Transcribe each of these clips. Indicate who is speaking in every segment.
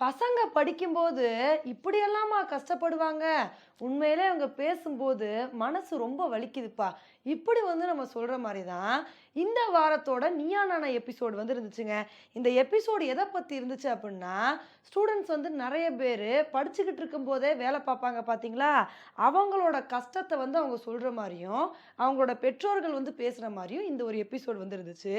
Speaker 1: பசங்க படிக்கும்போது இப்படியெல்லாமா கஷ்டப்படுவாங்க? உண்மையிலே அவங்க பேசும்போது மனசு ரொம்ப வலிக்குதுப்பா. இப்படி வந்து நம்ம சொல்கிற மாதிரி தான் இந்த வாரத்தோட நீயா நானா எபிசோடு வந்து இருந்துச்சுங்க இந்த எபிசோடு எதை பற்றி இருந்துச்சு அப்படின்னா ஸ்டூடெண்ட்ஸ் வந்து நிறைய பேர் படிச்சுக்கிட்டு இருக்கும்போதே வேலை பார்ப்பாங்க பார்த்தீங்களா? அவங்களோட கஷ்டத்தை வந்து அவங்க சொல்கிற மாதிரியும் அவங்களோட பெற்றோர்கள் வந்து பேசுகிற மாதிரியும் இந்த ஒரு எபிசோடு வந்து இருந்துச்சு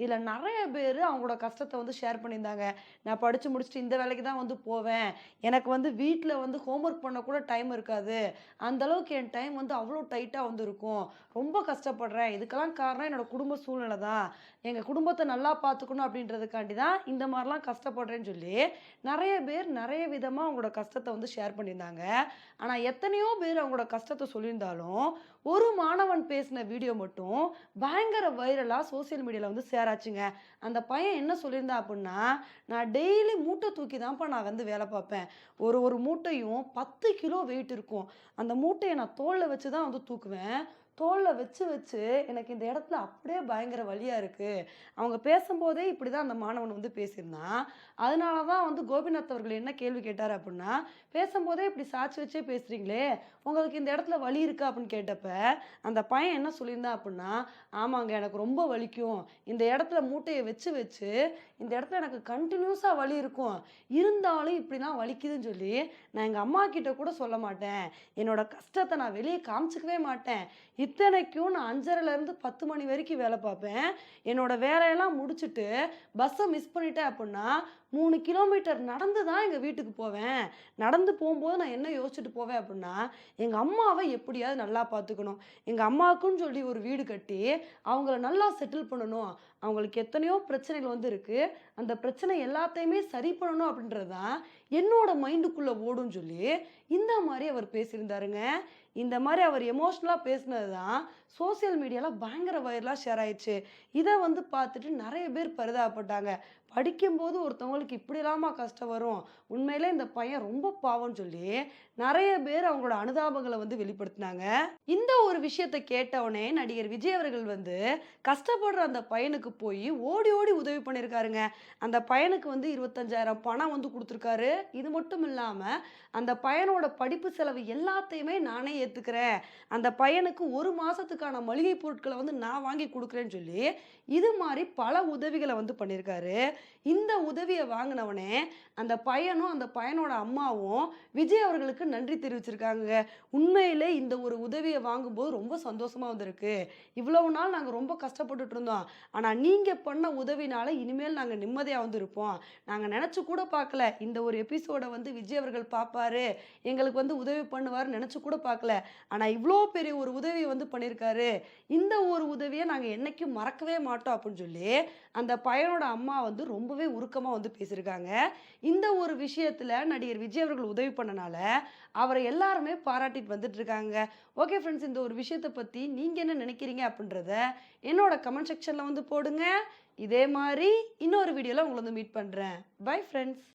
Speaker 1: இதில் நிறைய பேர் அவங்களோட கஷ்டத்தை வந்து ஷேர் பண்ணியிருந்தாங்க. நான் படித்து முடிச்சுட்டு இந்த வேலைக்கு தான் வந்து போவேன். எனக்கு வந்து வீட்டில் வந்து ஹோம்ஒர்க் பண்ண கூட டைம் இருக்காது. அந்த அளவுக்கு என் டைம் வந்து அவ்வளோ டைட்டாக வந்து இருக்கும். ரொம்ப கஷ்டப்படுறேன். இதுக்கெல்லாம் காரணம் என்னோட குடும்ப சூழ்நிலை தான். எங்கள் குடும்பத்தை நல்லா பார்த்துக்கணும் அப்படின்றதுக்காண்டி தான் இந்த மாதிரிலாம் கஷ்டப்படுறேன்னு சொல்லி நிறைய பேர் நிறைய விதமாக அவங்களோட கஷ்டத்தை வந்து ஷேர் பண்ணியிருந்தாங்க. ஆனால் எத்தனையோ பேர் அவங்களோட கஷ்டத்தை சொல்லியிருந்தாலும் ஒரு மாணவன் பேசின வீடியோ மட்டும் பயங்கர வைரலாக சோஷியல் மீடியாவில் வந்து சேராச்சுங்க அந்த பையன் என்ன சொல்லியிருந்தான் அப்படின்னா நான் டெய்லி மூட்டை தூக்கி தான் தான்ப்பா நான் வந்து வேலை பார்ப்பேன். ஒரு ஒரு மூட்டையும் பத்து கிலோ வெயிட் இருக்கும். அந்த மூட்டையை நான் தோளில் வச்சு தான் வந்து தூக்குவேன். தோளில் வச்சு வச்சு எனக்கு இந்த இடத்துல அப்படியே பயங்கர வலியாக இருக்குது அவங்க பேசும்போதே இப்படி தான் அந்த மாணவன் வந்து பேசியிருந்தான் அதனால தான் வந்து கோபிநாத் அவர்கள் என்ன கேள்வி கேட்டார் அப்படின்னா பேசும்போதே இப்படி சாட்சி வச்சே பேசுகிறீங்களே உங்களுக்கு இந்த இடத்துல வலி இருக்கா அப்படின்னு கேட்டப்ப அந்த பையன் என்ன சொல்லியிருந்தான் அப்படின்னா ஆமாங்க எனக்கு ரொம்ப வலிக்கும். இந்த இடத்துல மூட்டையை வச்சு வச்சு இந்த இடத்துல எனக்கு கண்டினியூஸாக வலி இருக்கும். இருந்தாலும் இப்படி தான் வலிக்குதுன்னு சொல்லி நான் எங்கள் அம்மா கிட்ட கூட சொல்ல மாட்டேன். என்னோட கஷ்டத்தை நான் வெளியே காமிச்சிக்கவே மாட்டேன். இத்தனைக்கும் நான் அஞ்சரைலேருந்து பத்து மணி வரைக்கும் வேலை பார்ப்பேன். என்னோட வேலையெல்லாம் முடிச்சுட்டு பஸ்ஸை மிஸ் பண்ணிட்டேன் அப்படின்னா மூணு கிலோமீட்டர் நடந்து தான் எங்கள் வீட்டுக்கு போவேன். நடந்து போகும்போது நான் என்ன யோசிச்சுட்டு போவேன் அப்படின்னா எங்கள் அம்மாவை எப்படியாவது நல்லா பார்த்துக்கணும். எங்கள் அம்மாவுக்குன்னு சொல்லி ஒரு வீடு கட்டி அவங்கள நல்லா செட்டில் பண்ணணும். அவங்களுக்கு எத்தனையோ பிரச்சனைகள் வந்து இருக்குது அந்த பிரச்சனை எல்லாத்தையுமே சரி பண்ணணும் அப்படின்றது தான் என்னோட மைண்டுக்குள்ளே ஓடும்னு சொல்லி இந்த மாதிரி அவர் பேசியிருந்தாருங்க. இந்த மாதிரி அவர் எமோஷ்னலாக பேசினது தான் சோசியல் மீடியாவில் பயங்கர வைரலாக ஷேர் ஆயிடுச்சு. இதை வந்து பார்த்துட்டு நிறைய பேர் பரிதாபப்பட்டாங்க. படிக்கும்போது ஒருத்தவங்களுக்கு இப்படிலாமா கஷ்டம் வரும்? உண்மையிலே இந்த பையன் ரொம்ப பாவம்னு சொல்லி நிறைய பேர் அவங்களோட அனுதாபங்களை வந்து வெளிப்படுத்தினாங்க. இந்த ஒரு விஷயத்தை கேட்டவுடனே நடிகர் விஜய் அவர்கள் வந்து கஷ்டப்படுற அந்த பையனுக்கு போய் ஓடி ஓடி உதவி பண்ணியிருக்காருங்க அந்த பையனுக்கு வந்து இருபத்தஞ்சாயிரம் பணம் வந்து கொடுத்துருக்காரு. இது மட்டும் இல்லாமல் அந்த பையனோட படிப்பு செலவு எல்லாத்தையுமே நானே ஏற்றுக்கிறேன் அந்த பையனுக்கு ஒரு மாதத்துக்கான மளிகை பொருட்களை வந்து நான் வாங்கி கொடுக்குறேன்னு சொல்லி இது மாதிரி பல உதவிகளை வந்து பண்ணியிருக்காரு இந்த உதவியை வாங்கினவனே அந்த பையனும் அந்த பையனோட அம்மாவும் விஜய் அவர்களுக்கு நன்றி தெரிவிச்சிருக்காங்க. உண்மையிலே இந்த ஒரு உதவியை வாங்கும்போது ரொம்ப சந்தோஷமாக வந்திருக்கு. இவ்வளவு நாள் நாங்கள் ரொம்ப கஷ்டப்பட்டுட்டு இருந்தோம். ஆனால் நீங்கள் பண்ண உதவினால இனிமேல் நாங்கள் நிம்மதியாக வந்து இருப்போம் நாங்கள் நினச்சி கூட பார்க்கல. இந்த ஒரு எபிசோடை வந்து விஜய் அவர்கள் பார்ப்பாரு. எங்களுக்கு வந்து உதவி பண்ணுவார் நினச்சி கூட பார்க்கல. ஆனால் இவ்வளோ பெரிய ஒரு உதவியை வந்து பண்ணியிருக்காரு இந்த ஒரு உதவியை நாங்கள் என்னைக்கும் மறக்கவே மாட்டோம் அப்படின்னு சொல்லி அந்த பையனோட அம்மா வந்து ரொம்பவே உருக்கமாக வந்து பேசியிருக்காங்க. இந்த ஒரு விஷயத்தில் நடிகர் விஜய் அவர்கள் உதவி பண்ணனால அவரை எல்லாருமே பாராட்டிட்டு வந்துட்டு இருக்காங்க ஓகே ஃப்ரெண்ட்ஸ் இந்த ஒரு விஷயத்தை பற்றி நீங்கள் என்ன நினைக்கிறீங்க அப்படின்றத என்னோட கமெண்ட் செக்ஷனில் வந்து போடுங்க. இதே மாதிரி இன்னொரு வீடியோவில் உங்களை வந்து மீட் பண்ணுறேன் பை ஃப்ரெண்ட்ஸ்